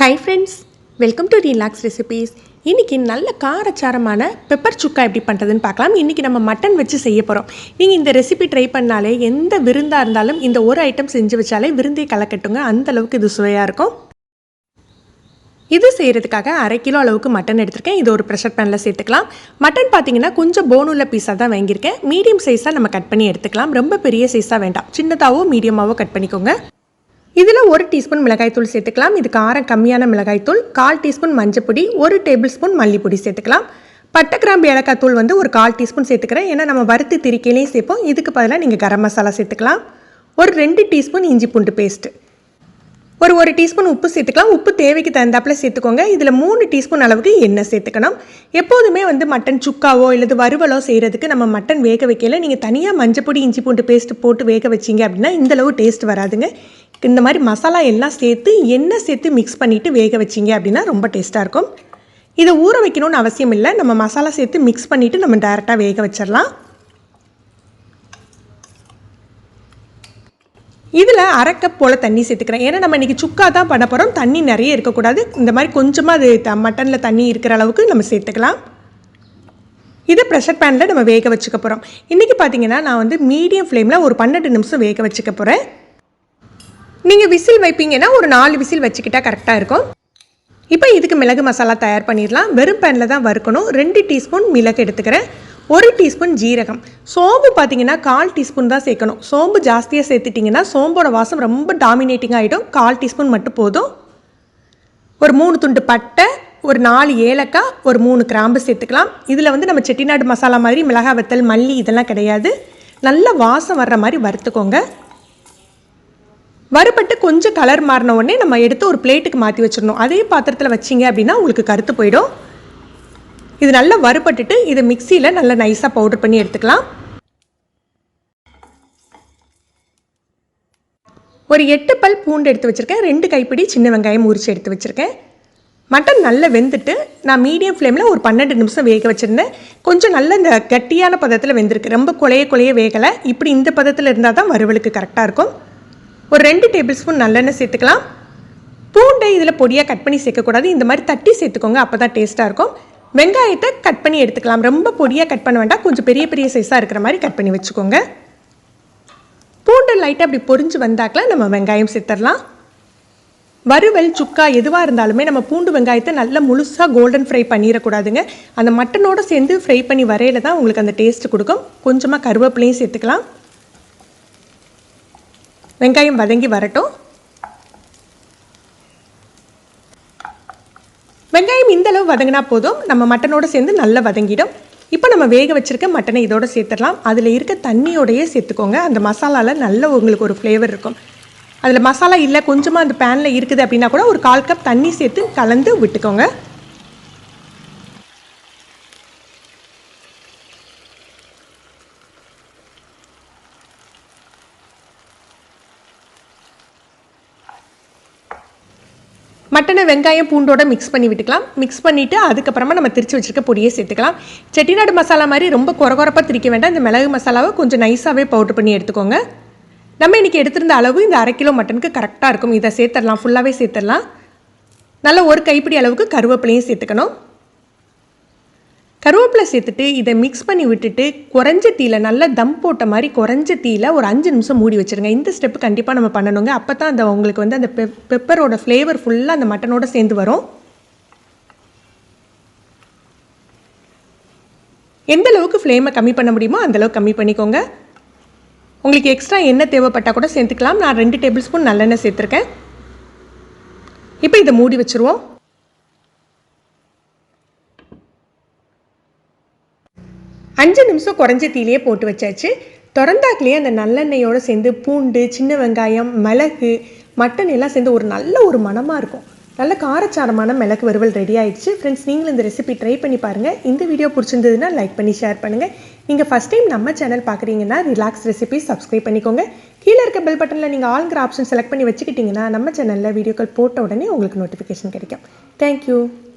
Hi friends welcome to relax recipes இன்றைக்கி நல்ல காரச்சாரமான pepper சுக்கா எப்படி பண்ணுறதுன்னு பார்க்கலாம். இன்றைக்கி நம்ம மட்டன் வச்சு செய்ய போகிறோம் நீங்கள் இந்த ரெசிபி ட்ரை பண்ணாலே எந்த விருந்தாக இருந்தாலும் இந்த ஒரு ஐட்டம் செஞ்சு வச்சாலே விருந்தே கலக்கட்டுங்க அந்த அளவுக்கு இது சுவையாக இருக்கும். இது செய்கிறதுக்காக அரை கிலோ அளவுக்கு மட்டன் எடுத்திருக்கேன். இது ஒரு ப்ரெஷர் பேனில் சேர்த்துக்கலாம். மட்டன் பார்த்தீங்கன்னா கொஞ்சம் போனுள்ள பீஸாக தான் வாங்கியிருக்கேன். மீடியம் சைஸாக நம்ம கட் பண்ணி எடுத்துக்கலாம். ரொம்ப பெரிய சைஸாக வேண்டாம். சின்னதாகவோ மீடியமாகவோ கட் பண்ணிக்கோங்க. இதில் ஒரு டீஸ்பூன் மிளகாய்த்தூள் சேர்த்துக்கலாம். இது காரம் கம்மியான மிளகாய்த்தூள் கால் டீஸ்பூன் மஞ்சப்பொடி ஒரு டேபிள் ஸ்பூன் மல்லிப்பொடி சேர்த்துக்கலாம். பட்டை கிராம்பு ஏலக்காய் தூள் வந்து ஒரு கால் டீஸ்பூன் சேர்த்துக்கிறேன். ஏன்னா நம்ம வறுத்து திரிக்கையிலையும் சேர்ப்போம். இதுக்கு பதிலாக நீங்கள் கரம் மசாலா சேர்த்துக்கலாம். ஒரு ரெண்டு டீஸ்பூன் இஞ்சி பூண்டு பேஸ்ட்டு. ஒரு ஒரு டீஸ்பூன் உப்பு சேர்த்துக்கலாம். உப்பு தேவைக்கு தகுந்தாப்பில் சேர்த்துக்கோங்க. இதில் மூணு டீஸ்பூன் அளவுக்கு எண்ணெய் சேர்த்துக்கணும். எப்போதுமே வந்து மட்டன் சுக்காவோ இல்லது வறுவலோ செய்கிறதுக்கு நம்ம மட்டன் வேக வைக்கல. நீங்கள் தனியாக மஞ்சப்பொடி இஞ்சி பூண்டு பேஸ்ட் போட்டு வேக வச்சிங்க அப்படின்னா இந்தளவு டேஸ்ட் வராதுங்க. இந்த மாதிரி மசாலா எல்லாம் சேர்த்து எண்ணெய் சேர்த்து மிக்ஸ் பண்ணிவிட்டு வேக வச்சிங்க அப்படின்னா ரொம்ப டேஸ்ட்டாக இருக்கும். இதை ஊற வைக்கணும்னு அவசியம் இல்லை. நம்ம மசாலா சேர்த்து மிக்ஸ் பண்ணிவிட்டு நம்ம டேரெக்டாக வேக வச்சிடலாம். இதில் அரை கப் போல் தண்ணி சேர்த்துக்கிறேன். ஏன்னா நம்ம இன்றைக்கி சுக்கா தான் பண்ண போகிறோம் தண்ணி நிறைய இருக்கக்கூடாது. இந்த மாதிரி கொஞ்சமாக அது த மட்டனில் தண்ணி இருக்கிற அளவுக்கு நம்ம சேர்த்துக்கலாம். இதை ப்ரெஷர் பேனில் நம்ம வேக வச்சுக்க போகிறோம் இன்றைக்கி பார்த்தீங்கன்னா நான் வந்து மீடியம் ஃப்ளேமில் ஒரு பன்னெண்டு நிமிஷம் வேக வச்சுக்க போகிறேன் நீங்கள் விசில் வைப்பீங்கன்னா ஒரு நாலு விசில் வச்சுக்கிட்டால் கரெக்டாக இருக்கும். இப்போ இதுக்கு மிளகு மசாலா தயார் பண்ணிடலாம். வெறும் பேனில் தான் வறுக்கணும். ரெண்டு டீஸ்பூன் மிளகு எடுத்துக்கிறேன். ஒரு டீஸ்பூன் ஜீரகம். சோம்பு பார்த்தீங்கன்னா கால் டீஸ்பூன் தான் சேர்க்கணும். சோம்பு ஜாஸ்தியாக சேர்த்துட்டிங்கன்னா சோம்போட வாசம் ரொம்ப டாமினேட்டிங் ஆகிடும் கால் டீஸ்பூன் மட்டும் போதும். ஒரு மூணு துண்டு பட்டை ஒரு நாலு ஏலக்காய் ஒரு மூணு கிராம்பு சேர்த்துக்கலாம். இதில் வந்து நம்ம செட்டிநாடு மசாலா மாதிரி மிளகா வத்தல் மல்லி இதெல்லாம் கிடையாது. நல்ல வாசம் வர்ற மாதிரி வறுத்துக்கோங்க. வறுபட்டு கொஞ்சம் கலர் மாறின உடனே நம்ம எடுத்து ஒரு பிளேட்டுக்கு மாற்றி வச்சிடணும். அதே பாத்திரத்தில் வச்சிங்க அப்படின்னா உங்களுக்கு கருத்து போயிடும். இது நல்லா வறுபட்டுட்டு இதை மிக்சியில் நல்லா நைஸாக பவுடர் பண்ணி எடுத்துக்கலாம். ஒரு எட்டு பல் பூண்டு எடுத்து வச்சுருக்கேன். ரெண்டு கைப்பிடி சின்ன வெங்காயம் உரிச்சு எடுத்து வச்சுருக்கேன். மட்டன் நல்லா வெந்துட்டு நான் மீடியம் ஃப்ளேமில் ஒரு பன்னெண்டு நிமிஷம் வேக வச்சுருந்தேன். கொஞ்சம் நல்ல இந்த கட்டியான பதத்தில் வெந்திருக்கு. ரொம்ப குலைய குலைய வேகலை. இப்படி இந்த பதத்தில் இருந்தால் தான் வறுவலுக்கு கரெக்டாக இருக்கும். ஒரு ரெண்டு டேபிள் ஸ்பூன் நல்லெண்ணெய் சேர்த்துக்கலாம். பூண்டை இதில் பொடியாக கட் பண்ணி சேர்க்கக்கூடாது. இந்த மாதிரி தட்டி சேர்த்துக்கோங்க அப்போ தான் டேஸ்ட்டாக இருக்கும். வெங்காயத்தை கட் பண்ணி எடுத்துக்கலாம். ரொம்ப பொடியாக கட் பண்ண வேண்டாம். கொஞ்சம் பெரிய பெரிய சைஸாக இருக்கிற மாதிரி கட் பண்ணி வச்சுக்கோங்க. பூண்டு லைட்டாக அப்படி பொறிஞ்சு வந்தாக்கில் நம்ம வெங்காயம் சேர்த்துடலாம் வறுவல் சுக்கா எதுவாக இருந்தாலுமே நம்ம பூண்டு வெங்காயத்தை நல்லா முழுசாக கோல்டன் ஃப்ரை பண்ணிடக்கூடாதுங்க. அந்த மட்டனோடு சேர்ந்து ஃப்ரை பண்ணி வரையில தான் உங்களுக்கு அந்த டேஸ்ட் கொடுக்கும். கொஞ்சமாக கருவேப்பிலையும் சேர்த்துக்கலாம். வெங்காயம் வதங்கி வரட்டும். வெங்காயம் இந்த அளவு வதங்கினா போதும். நம்ம மட்டனோடு சேர்ந்து நல்லா வதங்கிடும். இப்போ நம்ம வேக வச்சுருக்க மட்டனை இதோட சேர்த்துடலாம். அதில் இருக்க தண்ணியோடையே சேர்த்துக்கோங்க. அந்த மசாலாவில் நல்ல உங்களுக்கு ஒரு ஃப்ளேவர் இருக்கும். அதில் மசாலா இல்லை கொஞ்சமாக அந்த பேனில் இருக்குது அப்படின்னா கூட ஒரு கால் கப் தண்ணி சேர்த்து கலந்து விட்டுக்கோங்க. மட்டனை வெங்காயம் பூண்டோட மிக்ஸ் பண்ணி விட்டுக்கலாம். மிக்ஸ் பண்ணிவிட்டு அதுக்கப்புறமா நம்ம திரிச்சு வச்சுருக்க பொடியை சேர்த்துக்கலாம். செட்டிநாடு மசாலா மாதிரி ரொம்ப குறகுறப்பாக திரிக்க வேண்டாம். இந்த மிளகு மசாலாவை கொஞ்சம் நைஸாகவே பவுட்ரு பண்ணி எடுத்துக்கோங்க. நம்ம இன்றைக்கி எடுத்திருந்த அளவு இந்த அரை கிலோ மட்டனுக்கு கரெக்டாக இருக்கும். இதை சேர்த்துடலாம் ஃபுல்லாகவே சேர்த்துடலாம். நல்ல ஒரு கைப்பிடி அளவுக்கு கருவேப்பிலையும் சேர்த்துக்கணும். கருவேப்பிலை சேர்த்துட்டு இதை மிக்ஸ் பண்ணி விட்டுட்டு குறைஞ்ச தீயில் நல்லா தம் போட்ட மாதிரி குறைஞ்ச தீயில் ஒரு அஞ்சு நிமிஷம் மூடி வச்சுருங்க. இந்த ஸ்டெப்பு கண்டிப்பாக நம்ம பண்ணணுங்க. அப்போ தான் அந்த உங்களுக்கு வந்து அந்த பெப் பெப்பரோட ஃப்ளேவர் ஃபுல்லாக அந்த மட்டனோட சேர்ந்து வரும். எந்த அளவுக்கு ஃப்ளேமை கம்மி பண்ண முடியுமோ அந்தளவுக்கு கம்மி பண்ணிக்கோங்க. உங்களுக்கு எக்ஸ்ட்ரா எண்ணெய் தேவைப்பட்டால் கூட சேர்த்துக்கலாம். நான் ரெண்டு டேபிள் ஸ்பூன் நல்லெண்ணெய் சேர்த்துருக்கேன். இப்போ இதை மூடி வச்சுருவோம். அஞ்சு நிமிஷம் குறைஞ்ச தீலையே போட்டு வச்சாச்சு. திறந்தாக்குலேயே அந்த நல்லெண்ணெயோடு சேர்ந்து பூண்டு சின்ன வெங்காயம் மிளகு மட்டன் எல்லாம் சேர்ந்து ஒரு நல்ல ஒரு மனமாக இருக்கும். நல்ல காரச்சாரமான மிளகு வறுவல் ரெடி ஆயிடுச்சு. ஃப்ரெண்ட்ஸ் நீங்களும் இந்த ரெசிபி ட்ரை பண்ணி பாருங்கள் இந்த வீடியோ பிடிச்சிருந்ததுன்னா லைக் பண்ணி ஷேர் பண்ணுங்கள் நீங்கள் ஃபஸ்ட் டைம் நம்ம சேனல் பார்க்குறீங்கன்னா ரிலாக்ஸ் ரெசிபி சப்ஸ்கிரைப் பண்ணிக்கோங்க. கீழே இருக்க பெல் பட்டனில் நீங்கள் ஆளுங்கிற ஆப்ஷன் செலக்ட் பண்ணி வச்சுக்கிட்டிங்கன்னா நம்ம சேனலில் வீடியோக்கள் போட்ட உடனே உங்களுக்கு நோட்டிஃபிகேஷன் கிடைக்கும். தேங்க்யூ